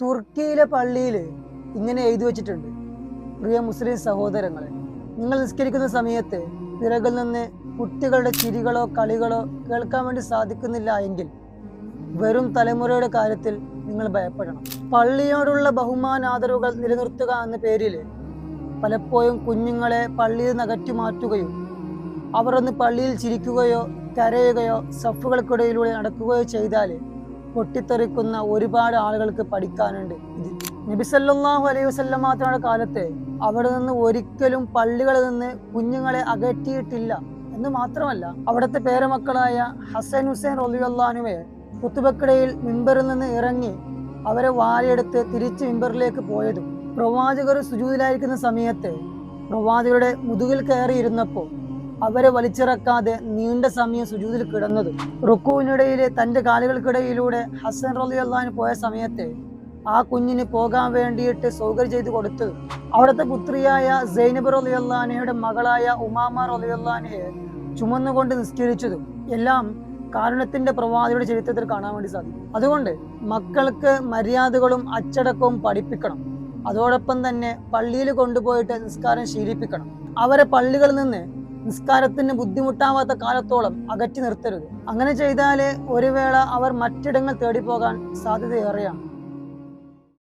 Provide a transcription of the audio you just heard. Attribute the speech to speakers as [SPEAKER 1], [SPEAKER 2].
[SPEAKER 1] തുർക്കിയിലെ പള്ളിയിൽ ഇങ്ങനെ എഴുതി വെച്ചിട്ടുണ്ട്. പ്രിയ മുസ്ലിം സഹോദരങ്ങളെ നിങ്ങൾ നിസ്കരിക്കുന്ന സമയത്ത് പിറകിൽ നിന്ന് കുട്ടികളുടെ ചിരികളോ കളികളോ കേൾക്കാൻ വേണ്ടി സാധിക്കുന്നില്ല എങ്കിൽ വരും തലമുറയുടെ കാര്യത്തിൽ നിങ്ങൾ ഭയപ്പെടണം. പള്ളിയോടുള്ള ബഹുമാനാദരവുകൾ നിലനിർത്തുക എന്ന പേരിൽ പലപ്പോഴും കുഞ്ഞുങ്ങളെ പള്ളിയിൽ നിന്ന് അകറ്റി മാറ്റുകയും അവർ ഒന്ന് പള്ളിയിൽ ചിരിക്കുകയോ കരയുകയോ സഫുകൾക്കിടയിലൂടെ നടക്കുകയോ ചെയ്താൽ പൊട്ടിത്തെറിക്കുന്ന ഒരുപാട് ആളുകൾക്ക് പഠിക്കാനുണ്ട്. നബിസല്ലാഹു അലൈഹി വസല്ലമാത്തയുടെ കാലത്ത് അവിടെ നിന്ന് ഒരിക്കലും പള്ളികളിൽ നിന്ന് കുഞ്ഞുങ്ങളെ അകറ്റിയിട്ടില്ല. എന്ന് മാത്രമല്ല അവിടുത്തെ പേരമക്കളായ ഹസൻ ഹുസൈൻ റലിയുള്ളാനുവെ കുത്തുബക്കിടയിൽ മിമ്പറിൽ നിന്ന് ഇറങ്ങി അവരെ വാരിയെടുത്ത് തിരിച്ച് മിമ്പറിലേക്ക് പോയതും പ്രവാചകർ സുജൂതിലായിരിക്കുന്ന സമയത്ത് പ്രവാചകരുടെ മുതുകിൽ കയറിയിരുന്നപ്പോൾ അവരെ വലിച്ചിറക്കാതെ നീണ്ട സമയം സുജൂതിൽ കിടന്നത്. റുക്കുവിനിടയിൽ തന്റെ കാലുകൾക്കിടയിലൂടെ ഹസൻ റലി പോയ സമയത്ത് ആ കുഞ്ഞിന് പോകാൻ വേണ്ടിയിട്ട് സൗകര്യം ചെയ്തു കൊടുത്ത് അവിടുത്തെ പുത്രിയായ സൈനബ് റലി അള്ളഹാനയുടെ മകളായ ഉമാമ റലി അള്ളഹാനയെ ചുമന്നുകൊണ്ട് നിസ്കരിച്ചതും എല്ലാം കാരുണ്യത്തിന്റെ പ്രവാദിയുടെ ചരിത്രത്തിൽ കാണാൻ വേണ്ടി സാധിക്കും. അതുകൊണ്ട് മക്കൾക്ക് മര്യാദകളും അച്ചടക്കവും പഠിപ്പിക്കണം. അതോടൊപ്പം തന്നെ പള്ളിയിൽ കൊണ്ടുപോയിട്ട് നിസ്കാരം ശീലിപ്പിക്കണം. അവരെ പള്ളികളിൽ നിന്ന് നിസ്കാരത്തിന് ബുദ്ധിമുട്ടാവാത്ത കാലത്തോളം അകറ്റി നിർത്തരുത്. അങ്ങനെ ചെയ്താൽ ഒരു വേള അവർ മറ്റിടങ്ങൾ തേടിപ്പോകാൻ സാധ്യതയേറെയാണ്.